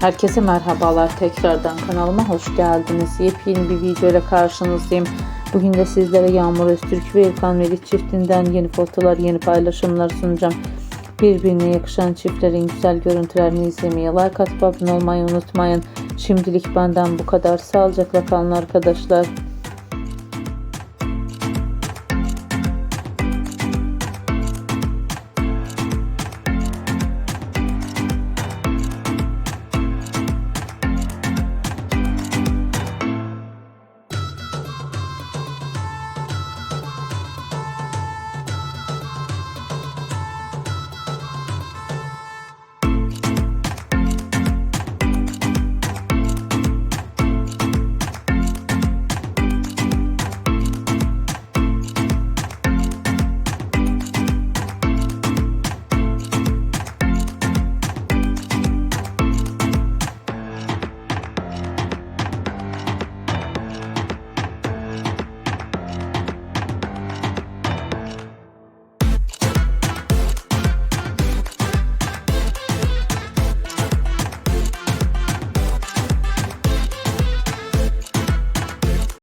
Herkese merhabalar tekrardan kanalıma hoş geldiniz. Yepyeni bir video ile karşınızdayım. Bugün de sizlere Yağmur Öztürk ve İrfan Melik çiftinden yeni fotolar, yeni paylaşımlar sunacağım. Birbirine yakışan çiftlerin güzel görüntülerini izlemeye, like atıp abone olmayı unutmayın. Şimdilik benden bu kadar. Sağlıcakla kalın arkadaşlar.